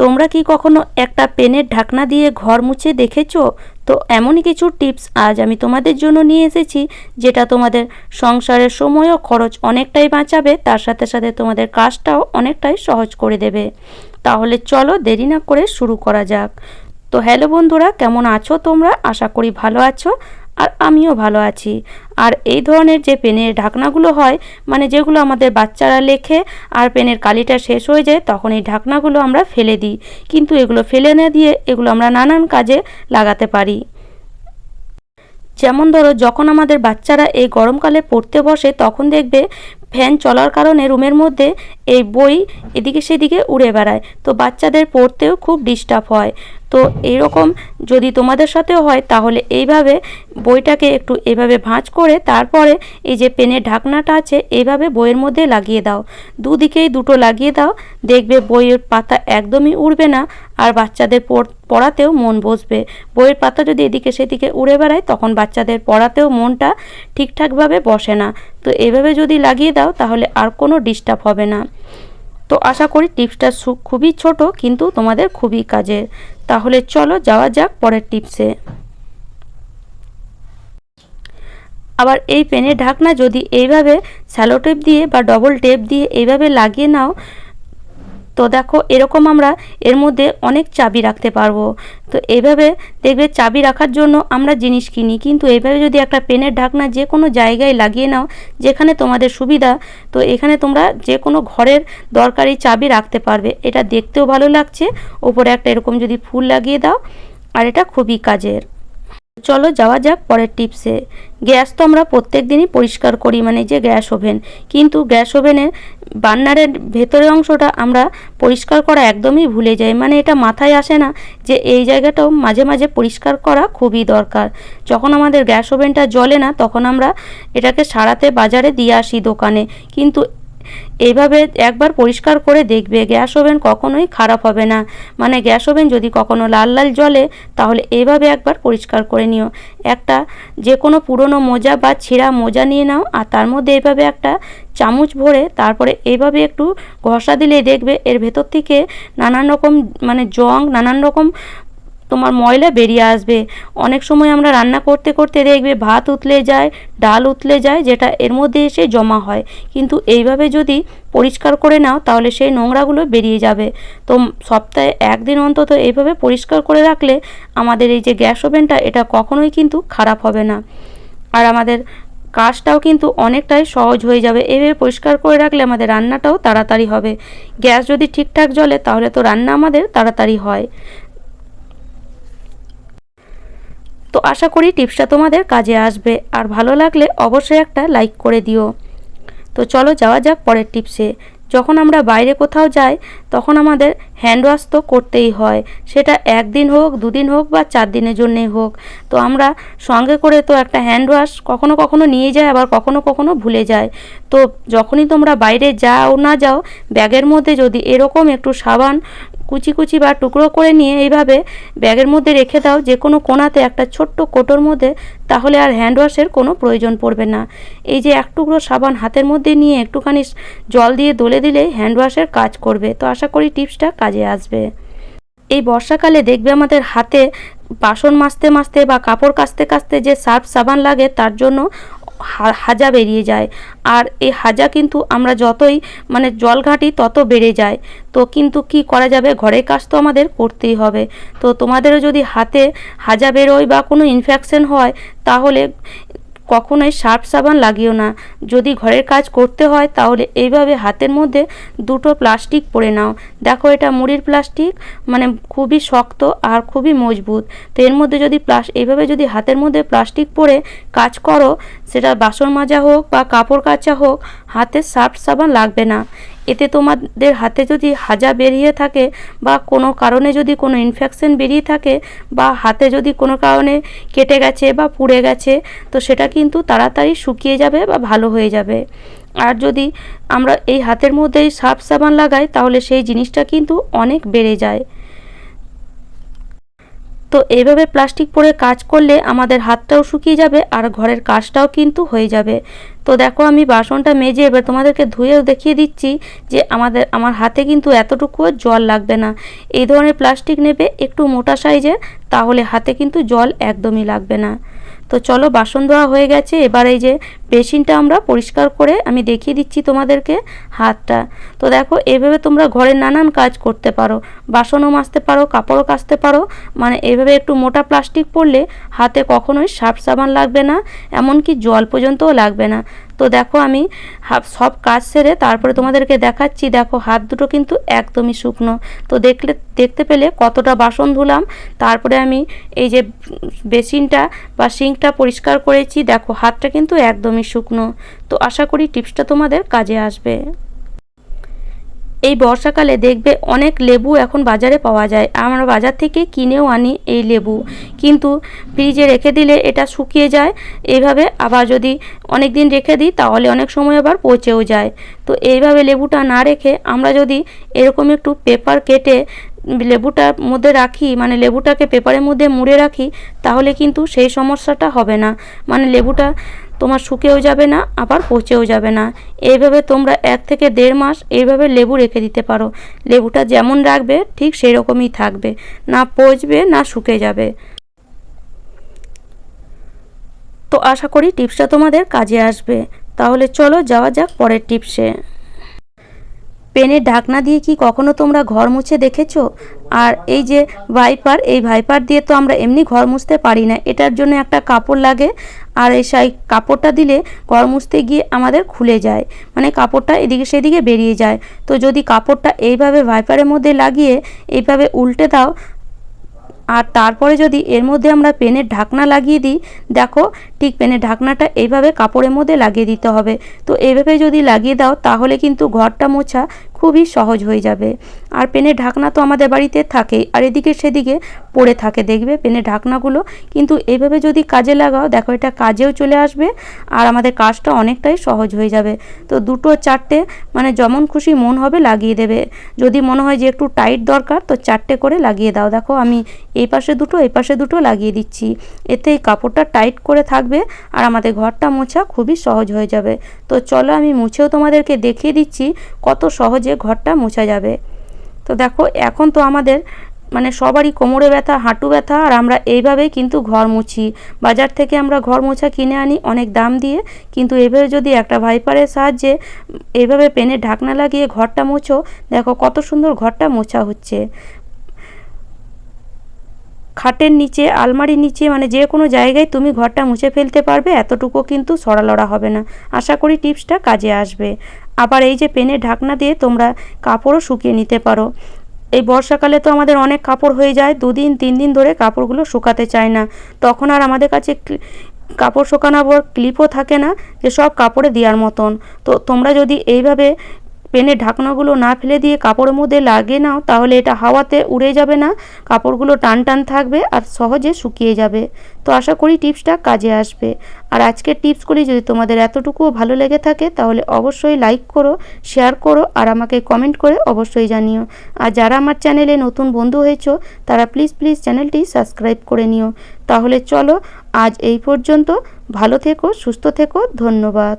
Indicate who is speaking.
Speaker 1: তোমরা কি কখনো একটা পেনের ঢাকনা দিয়ে ঘর মুছে দেখেছ? তো এমনই কিছু টিপস আজ আমি তোমাদের জন্য নিয়ে এসেছি, যেটা তোমাদের সংসারের সময় ও খরচ অনেকটাই বাঁচাবে, তার সাথে সাথে তোমাদের কাজটাও অনেকটাই সহজ করে দেবে। তাহলে চলো দেরি না করে শুরু করা যাক। তো হ্যালো বন্ধুরা, কেমন আছো তোমরা? আশা করি ভালো আছো। আর আমিও ভালো আছি। আর এই ধরনের যে পেনের ঢাকনাগুলো হয় মানে যেগুলো আমাদের বাচ্চারা লেখে আর পেনের কালিটা শেষ হয়ে যায়, তখন এই ঢাকনাগুলো আমরা ফেলে দিই। কিন্তু এগুলো ফেলে না দিয়ে এগুলো আমরা নানান কাজে লাগাতে পারি। যেমন ধরো, যখন আমাদের বাচ্চারা এই গরমকালে পড়তে বসে, তখন দেখবে ফ্যান চলার কারণে রুমের মধ্যে এই বই এদিকে সেদিকে উড়ে বেড়ায়। তো বাচ্চাদের পড়তেও খুব ডিস্টার্ব হয়। তো এইরকম যদি তোমাদের সাথেও হয়, তাহলে এইভাবে বইটাকে একটু এভাবে ভাঁজ করে তারপরে এই যে পেনের ঢাকনাটা আছে এইভাবে বইয়ের মধ্যে লাগিয়ে দাও। দুদিকেই দুটো লাগিয়ে দাও, দেখবে বইয়ের পাতা একদমই উড়বে না আর বাচ্চাদের পড়াতেও মন বসবে। বইয়ের পাতা যদি এদিকে সেদিকে উড়ে বেড়ায়, তখন বাচ্চাদের পড়াতেও মনটা ঠিকঠাকভাবে বসে না। তো এভাবে যদি লাগিয়ে দাও, তাহলে আর কোনো ডিস্টার্ব হবে না। তো আশা করি টিপসটা খুবই ছোট, কিন্তু তোমাদের খুবই কাজের। তাহলে চলো যাওয়া যাক পরের টিপসে। আবার এই পেনের ঢাকনা যদি এইভাবে স্যালো টেপ দিয়ে বা ডবল টেপ দিয়ে এইভাবে লাগিয়ে নাও তো দেখো, এরকম আমরা এর মধ্যে অনেক চাবি রাখতে পারব। তো এইভাবে দেখবে চাবি রাখার জন্য আমরা জিনিস কিনি। কিন্তু এইভাবে যদি একটা পেনের ঢাকনা যে কোনো জায়গায় লাগিয়ে নাও, যেখানে তোমাদের সুবিধা, তো এখানে তোমরা যে কোনো ঘরের দরকারি চাবি রাখতে পারবে। এটা দেখতেও ভালো লাগছে। ওপরে একটা এরকম যদি ফুল লাগিয়ে দাও, আর এটা খুবই কাজের। চলো যাওয়া যাক পরের টিপসে গ্যাস তো আমরা প্রত্যেক দিনই পরিষ্কার করি মানে যে গ্যাস ওভেন। কিন্তু গ্যাস ওভেনের বান্নারের ভেতরের অংশটা আমরা পরিষ্কার করা একদমই ভুলে যাই। মানে এটা মাথায় আসে না যে এই জায়গাটাও মাঝে মাঝে পরিষ্কার করা খুবই দরকার। যখন আমাদের গ্যাস ওভেনটা জ্বলে না, তখন আমরা এটাকে সারাতে বাজারে দিয়ে আসি দোকানে। কিন্তু এইভাবে একবার পরিষ্কার করে দেখবে গ্যাস ওভেন কখনোই খারাপ হবে না। মানে গ্যাস ওভেন যদি কখনো লাল লাল জ্বলে, তাহলে এইভাবে একবার পরিষ্কার করে নিও। একটা যে কোনো পুরনো মোজা বা ছেঁড়া মোজা নিয়ে নাও, আর তার মধ্যে এইভাবে একটা চামচ ভরে তারপরে এইভাবে একটু ঘষা দিলে দেখবে এর ভেতর থেকে নানান রকম মানে জং, নানান রকম তোমার ময়লা বেরিয়ে আসবে। অনেক সময় আমরা রান্না করতে করতে দেখবে ভাত উতলে যায়, ডাল উতলে যায়, যেটা এর মধ্যে এসে জমা হয়। কিন্তু এইভাবে যদি পরিষ্কার করে নাও, তাহলে সেই নোংরাগুলো বেরিয়ে যাবে। তো সপ্তাহে একদিন অন্তত এইভাবে পরিষ্কার করে রাখলে আমাদের এই যে গ্যাস ওভেনটা, এটা কখনোই কিন্তু খারাপ হবে না। আর আমাদের কাজটাও কিন্তু অনেকটাই সহজ হয়ে যাবে। এভাবে পরিষ্কার করে রাখলে আমাদের রান্নাটাও তাড়াতাড়ি হবে। গ্যাস যদি ঠিকঠাক জ্বলে, তাহলে তো রান্না আমাদের তাড়াতাড়ি হয়। তো আশা করি টিপসটা তোমাদের কাজে আসবে। আর ভালো লাগলে অবশ্যই একটা লাইক করে দিও। তো চলো যাওয়া যাক পরের টিপসে। যখন আমরা বাইরে কোথাও যাই, তখন আমাদের হ্যান্ড ওয়াশ তো করতেই হয়। সেটা একদিন হোক, দুদিন হোক বা চার দিনের জন্যেই হোক। তো আমরা সঙ্গে করে তো একটা হ্যান্ড ওয়াশ কখনো কখনো নিয়ে যায় আবার কখনো কখনো ভুলে যায় তো যখনই তোমরা বাইরে যাও না যাও, ব্যাগের মধ্যে যদি এরকম একটু সাবান কুচি কুচি বা টুকরো করে নিয়ে এইভাবে ব্যাগের মধ্যে রেখে দাও, যে কোনো কোনাতে একটা ছোট্ট কোটোর মধ্যে, তাহলে আর হ্যান্ড ওয়াশের কোনো প্রয়োজন পড়বে না। এই যে এক টুকরো সাবান হাতের মধ্যে নিয়ে একটুখানি জল দিয়ে দলে দিলেই হ্যান্ড ওয়াশের কাজ করবে। তো আশা করি টিপসটা কাজে আসবে। এই বর্ষাকালে দেখবে আমাদের হাতে বাসন মাজতে মাজতে বা কাপড় কাচতে কাচতে যে সার্ফ সাবান লাগে, তার জন্য হাজা বেরিয়ে যায়। আর এই হাজা কিন্তু আমরা যতই মানে জল ঘাঁটি তত বেড়ে যায়। তো কিন্তু কি করা যাবে? ঘরের কাজ তো আমাদের করতেই হবে। তো তোমাদেরও যদি হাতে হাজা বেরোয় বা কোনো ইনফেকশন হয়, তাহলে কখনোই সার্ফ সাবান লাগিও না। যদি ঘরের কাজ করতে হয়, তাহলে এইভাবে হাতের মধ্যে দুটো প্লাস্টিক পরে নাও। দেখো, এটা মুড়ির প্লাস্টিক মানে খুবই শক্ত আর খুবই মজবুত। তো এর মধ্যে যদি প্লাস, এইভাবে যদি হাতের মধ্যে প্লাস্টিক পরে কাজ করো, সেটা বাসন মাজা হোক বা কাপড় কাচা হোক, হাতে সার্ফ সাবান লাগবে না। এতে তোমাদের হাতে যদি হাজা বেরিয়ে থাকে বা কোনো কারণে যদি কোনো ইনফেকশন বেরিয়ে থাকে বা হাতে যদি কোনো কারণে কেটে গেছে বা পুড়ে গেছে, তো সেটা কিন্তু তাড়াতাড়ি শুকিয়ে যাবে বা ভালো হয়ে যাবে। আর যদি আমরা এই হাতের মধ্যেই সার্ফ সাবান লাগাই, তাহলে সেই জিনিসটা কিন্তু অনেক বেড়ে যায়। তো এইভাবে প্লাস্টিক পরে কাজ করলে আমাদের হাতটাও শুকিয়ে যাবে আর ঘরের কাজটাও কিন্তু হয়ে যাবে। তো দেখো আমি বাসনটা মেজে এবার তোমাদেরকে ধুয়েও দেখিয়ে দিচ্ছি যে আমাদের, আমার হাতে কিন্তু এতটুকুও জল লাগবে না। এই ধরনের প্লাস্টিক নেবে একটু মোটা সাইজের তাহলে হাতে কিন্তু জল একদমই লাগবে না। তো চলো বাসন ধোয়া হয়ে গেছে, এবার এই যে বেসিনটা আমরা পরিষ্কার করে আমি দেখিয়ে দিচ্ছি তোমাদেরকে হাতটা। তো দেখো, এভাবে তোমরা ঘরের নানান কাজ করতে পারো। বাসনও মাজতে পারো, কাপড়ও কাচতে পারো। মানে এভাবে একটু মোটা প্লাস্টিক পরলে হাতে কখনোই সাপ সাবান লাগবে না, এমনকি জল পর্যন্তও লাগবে না। তো দেখো, আমি সব কাজ সেরে তারপরে তোমাদেরকে দেখাচ্ছি, দেখো, হাত দুটো কিন্তু একদমই শুকনো। তো দেখলে, দেখতে পেলে কতটা বাসন ধুলাম। তারপরে আমি এই যে বেসিনটা বা সিঙ্কটা পরিষ্কার করেছি, দেখো, হাতটা কিন্তু একদমই শুকনো। তো আশা করি টিপসটা তোমাদের কাজে আসবে। এই বর্ষাকালে দেখবে অনেক লেবু এখন বাজারে পাওয়া যায়। আমরা বাজার থেকে কিনেও আনি এই লেবু। কিন্তু ফ্রিজে রেখে দিলে এটা শুকিয়ে যায়। এইভাবে আবার যদি অনেক দিন রেখে দিই, তাহলে অনেক সময় আবার পচেও যায়। তো এইভাবে লেবুটা না রেখে আমরা যদি এরকম একটু পেপার কেটে লেবুটার মধ্যে রাখি মানে লেবুটাকে পেপারের মধ্যে মুড়ে রাখি, তাহলে কিন্তু সেই সমস্যাটা হবে না। মানে লেবুটা তোমার শুকেও যাবে না, আবার পচেও যাবে না। এইভাবে তোমরা এক থেকে দেড় মাস এইভাবে লেবু রেখে দিতে পারো। লেবুটা যেমন রাখবে, ঠিক সেই রকমই থাকবে। না পচবে, না শুকে যাবে। তো আশা করি টিপসটা তোমাদের কাজে আসবে। তাহলে চলো যাওয়া যাক পরের টিপসে। পেনের ঢাকনা দিয়ে কি কখনো তোমরা ঘর মুছে দেখেছ? আর এই যে ভাইপার, এই ভাইপার দিয়ে তো আমরা এমনি ঘর মুছতে পারি না। এটার জন্য একটা কাপড় লাগে। আর এই সাই কাপড়টা দিলে ঘর মুছতে গিয়ে আমাদের খুলে যায়। মানে কাপড়টা এদিকে সেদিকে বেরিয়ে যায়। তো যদি কাপড়টা এইভাবে ভাইপারের মধ্যে লাগিয়ে এইভাবে উল্টে দাও আর তারপরে যদি এর মধ্যে আমরা পেনের ঢাকনা লাগিয়ে দিই, দেখো ঠিক পেনের ঢাকনাটা এইভাবে কাপড়ের মধ্যে লাগিয়ে দিতে হবে। তো এইভাবে যদি লাগিয়ে দাও, তাহলে কিন্তু ঘরটা মোছা খুবই সহজ হয়ে যাবে। আর পেনের ঢাকনা তো আমাদের বাড়িতে থাকেই, আর এদিকে সেদিকে পড়ে থাকে, দেখবে? পেনের ঢাকনাগুলো কিন্তু এইভাবে যদি কাজে লাগাও, দেখো এটা কাজেও চলে আসবে, আর আমাদের কাজটা অনেকটাই সহজ হয়ে যাবে। তো দুটো চারটে মানে যেমন খুশি মন হবে লাগিয়ে দেবে। যদি মনে হয় যে একটু টাইট দরকার, তো চারটে করে লাগিয়ে দাও। দেখো, আমি এই পাশে দুটো, এই পাশে দুটো লাগিয়ে দিচ্ছি। এতে এই কাপড়টা টাইট করে থাকবে, আর আমাদের ঘরটা মোছা খুবই সহজ হয়ে যাবে। তো চলো, আমি মুছেও তোমাদেরকে দেখিয়ে দিচ্ছি কত সহজে ঘরটা মোছা যাবে। তো দেখো, এখন তো আমাদের মানে সবারই কোমরে ব্যথা, হাঁটু ব্যথা, আর আমরা এইভাবেই কিন্তু ঘর মুছি। বাজার থেকে আমরা ঘর মোছা কিনে আনি অনেক দাম দিয়ে, কিন্তু এভাবে যদি একটা ভাইপারের সাহায্যে এইভাবে পেনে ঢাকনা লাগিয়ে ঘরটা মোছো, দেখো কত সুন্দর ঘরটা মোছা হচ্ছে। খাটের নিচে, আলমারির নিচে মানে যে কোনো জায়গায় তুমি ঘরটা মুছে ফেলতে পারবে, এতটুকু কিন্তু সরালড়া হবে না। আশা করি টিপসটা কাজে আসবে। আবার এই যে পেনের ঢাকনা দিয়ে তোমরা কাপড়ও শুকিয়ে নিতে পারো। এই বর্ষাকালে তো আমাদের অনেক কাপড় হয়ে যায়, দুদিন, তিন দিন ধরে কাপড়গুলো শুকাতে চায় না। তখন আর আমাদের কাছে কাপড় শুকানোর ক্লিপও থাকে না যে সব কাপড়ে দেওয়ার মতন। তো তোমরা যদি এইভাবে পেনের ঢাকনাগুলো না ফেলে দিয়ে কাপড়ের মধ্যে লাগিয়ে নাও, তাহলে এটা হাওয়াতে উড়ে যাবে না। কাপড়গুলো টান টান থাকবে আর সহজে শুকিয়ে যাবে। তো আশা করি টিপসটা কাজে আসবে। আর আজকের টিপসগুলি যদি তোমাদের এতটুকুও ভালো লেগে থাকে, তাহলে অবশ্যই লাইক করো শেয়ার করো, আর আমাকে কমেন্ট করে অবশ্যই জানিও। আর যারা আমার চ্যানেলে নতুন বন্ধু হয়েছো, তারা প্লিজ প্লিজ চ্যানেলটি সাবস্ক্রাইব করে নিও। তাহলে চলো, আজ এই পর্যন্ত ভালো থেকো, সুস্থ থেকো, ধন্যবাদ।